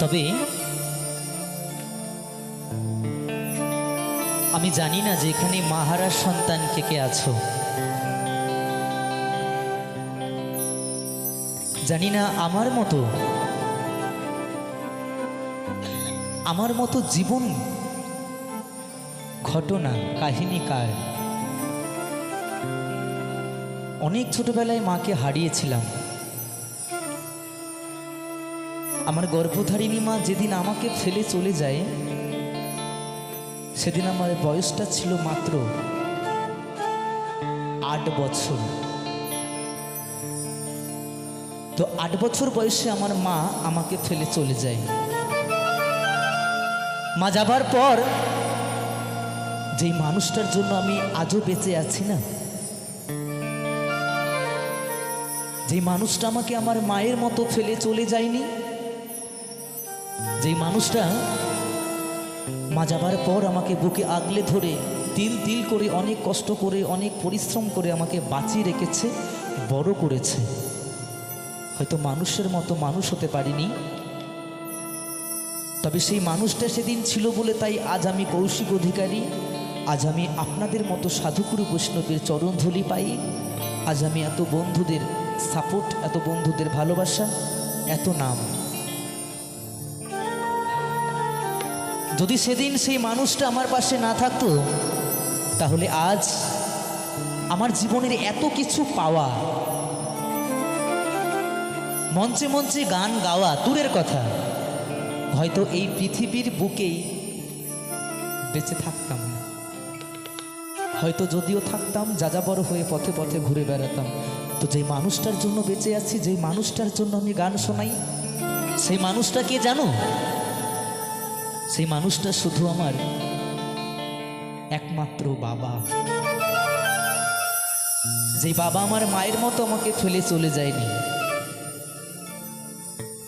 তবে আমি জানি না যে এখানে মাহারার সন্তান কে কে আছো। জানি না আমার মতো আমার মতো জীবন ঘটনা, কাহিনী কার? অনেক ছোটবেলায় মাকে হারিয়েছিলাম। আমার গর্ভধারিণী মা যেদিন আমাকে ফেলে চলে যায়, সেদিন আমার বয়সটা ছিল মাত্র আট বছর। তো আট বছর বয়সে আমার মা আমাকে ফেলে চলে যায়। মা যাবার পর যেই মানুষটার জন্য আমি আজও বেঁচে আছি না, যেই মানুষটা আমাকে আমার মায়ের মতো ফেলে চলে যায়নি যেই মানুষটা মা যাবার পর আমাকে বুকে আগলে ধরে তিল তিল করে, অনেক কষ্ট করে, অনেক পরিশ্রম করে আমাকে বাঁচিয়ে রেখেছে, বড় করেছে। হয়তো মানুষের মতো মানুষ হতে পারিনি। তবে সেই মানুষটা সেদিন ছিল বলে তাই আজ আমি কৌশিক অধিকারী, আজ আমি আপনাদের মতো সাধুগুরু বৈষ্ণবের চরণধুলি পাই। আজ আমি এত বন্ধুদের সাপোর্ট এত বন্ধুদের ভালোবাসা, এত নাম। যদি সেদিন সেই মানুষটা আমার পাশে না থাকতো, তাহলে আজ আমার জীবনের এত কিছু পাওয়া, মঞ্চে মঞ্চে গান গাওয়া দূরের কথা, হয়তো এই পৃথিবীর বুকেই বেঁচে থাকতাম। হয়তো যদিও থাকতাম, যাযাবর হয়ে পথে পথে ঘুরে বেড়াতাম। তো যেই মানুষটার জন্য বেঁচে আছি, যেই মানুষটার জন্য আমি গান শোনাই, সেই মানুষটা কে জানো? সেই মানুষটা শুধু আমার একমাত্র বাবা। যে বাবা আমার মায়ের মতো আমাকে ফেলে চলে যায়নি।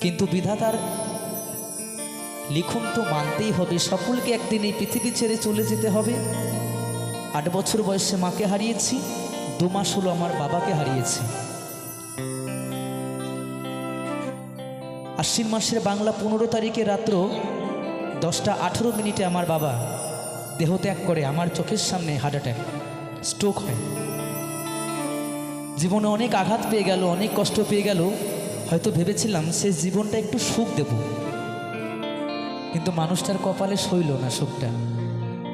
কিন্তু বিধাতার লিখন তো মানতেই হবে, সকলকে একদিন এই পৃথিবী ছেড়ে চলে যেতে হবে। আট বছর বয়সে মাকে হারিয়েছি, দু মাস হলো আমার বাবাকে হারিয়েছি। আশ্বিন মাসের বাংলা পনেরো তারিখে রাত্র দশটা আঠেরো মিনিটে আমার বাবা দেহত্যাগ করে আমার চোখের সামনে হার্ট অ্যাটাক স্ট্রোক হয়। জীবনে অনেক আঘাত পেয়ে গেল, অনেক কষ্ট পেয়ে গেল। হয়তো ভেবেছিলাম সে জীবনটা একটু সুখ দেব। কিন্তু মানুষটার কপালে সইল না সুখটা।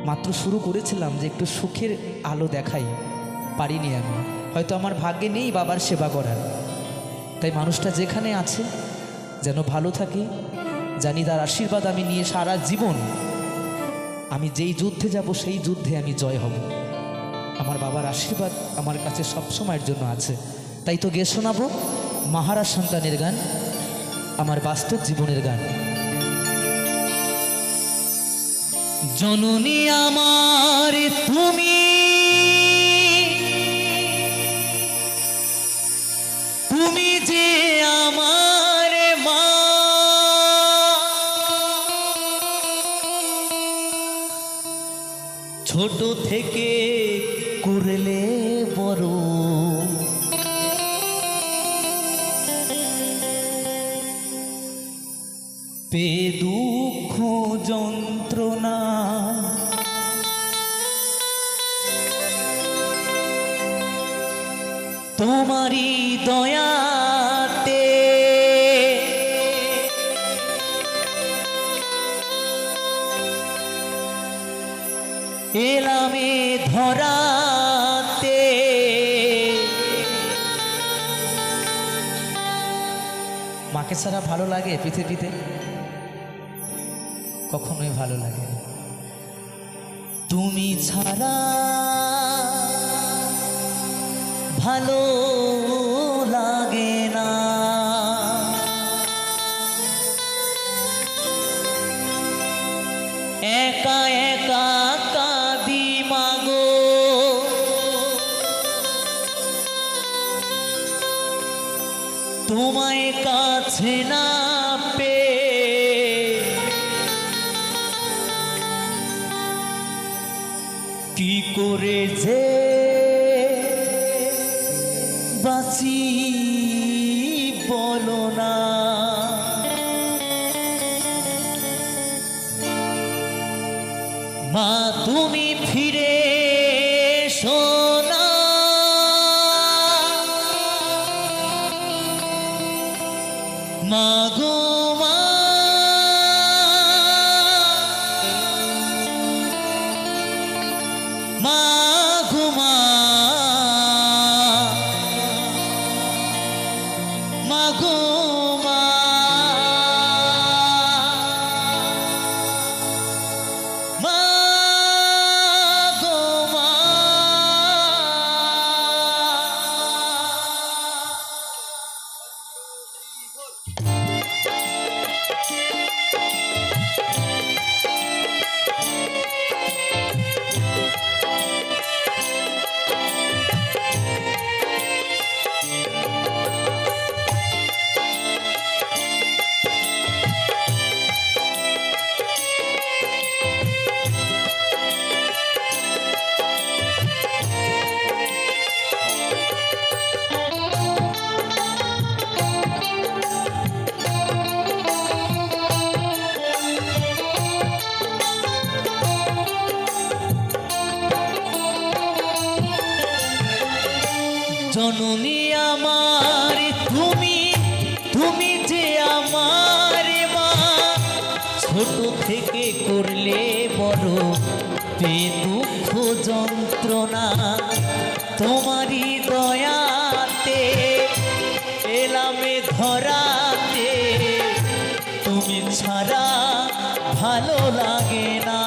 মাত্র শুরু করেছিলাম যে একটু সুখের আলো দেখাই, পারিনি আমি। হয়তো আমার ভাগ্যে নেই বাবার সেবা করার। তাই মানুষটা যেখানে আছে, যেন ভালো থাকে জানি তার আশীর্বাদ, আমি নিয়ে সারা জীবন। আমি যেই যুদ্ধে যাব, সেই যুদ্ধে আমি জয় হব। আমার বাবার আশীর্বাদ আমার কাছে সব সময়ের জন্য আছে। তাই তো গে শোনাবো মাহারাজ সন্তানের গান, আমার বাস্তব জীবনের গান। জননী আমার, তুমি তুমি যে ছোট থেকে করলে বড়। পে দুঃখ যন্ত্রণা। তোমারই দয়াতে ছাড়া ভালো লাগে পৃথিবীতে? কখনোই ভালো লাগে তুমি ছাড়া ভালো কাছে না পেয়ে কি করে মাগো যন্ত্রণা তোমারই দয়াতে এলামে ধরাতে। তুমি ছাড়া ভালো লাগে না।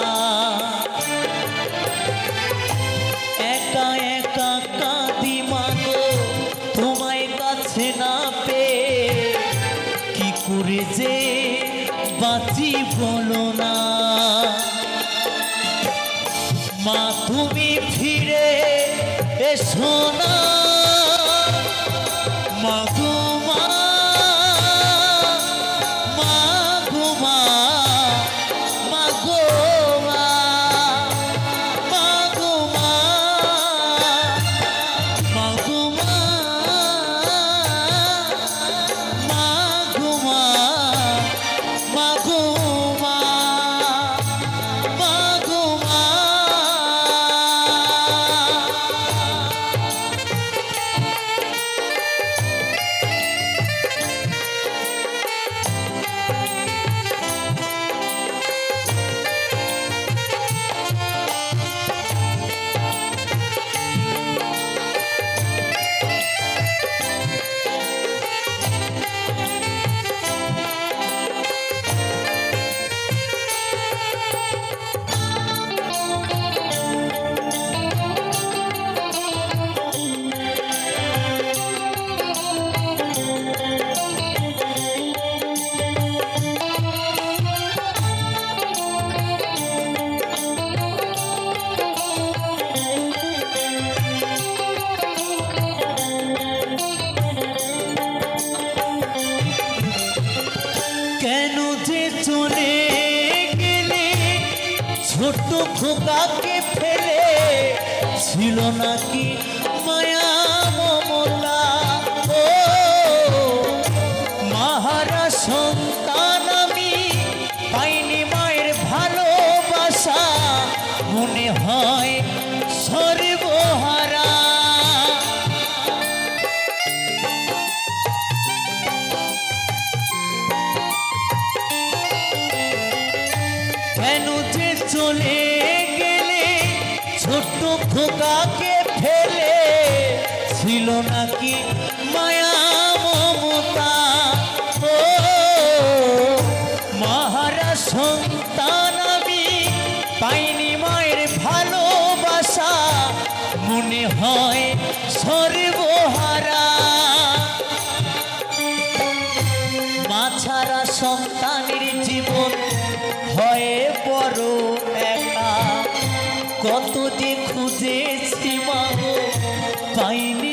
একা একা কাঁদি মাগো, তোমায় কাছে না পে কি করে যে সোনা ছোট্ট খোকাকে ফেলে ছিল নাকি মায়া মমতা? ও, মহারা সন্তান আমি পাইনি মায়ের ভালোবাসা। মনে হয় সর্বহারা। মা ছাড়া সন্তানের জীবন হয় বড় কত যে খুঁজেছি মা পাইনি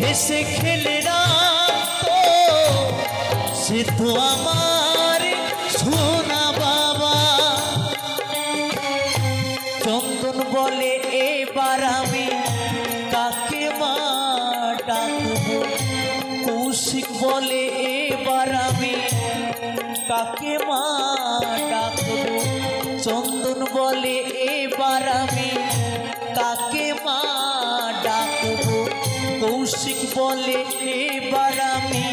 হেসে খেলে রাখতো সে তো আমার সোনা বাবা। চন্দন বলে, এবার আমি কাকে মা ডাকবো? কৌশিক বলে, এবার আমি কাকে মা ডাকবো? চন্দন বলে, এবার আমি কাকে কৌশিক বলে এবার আমি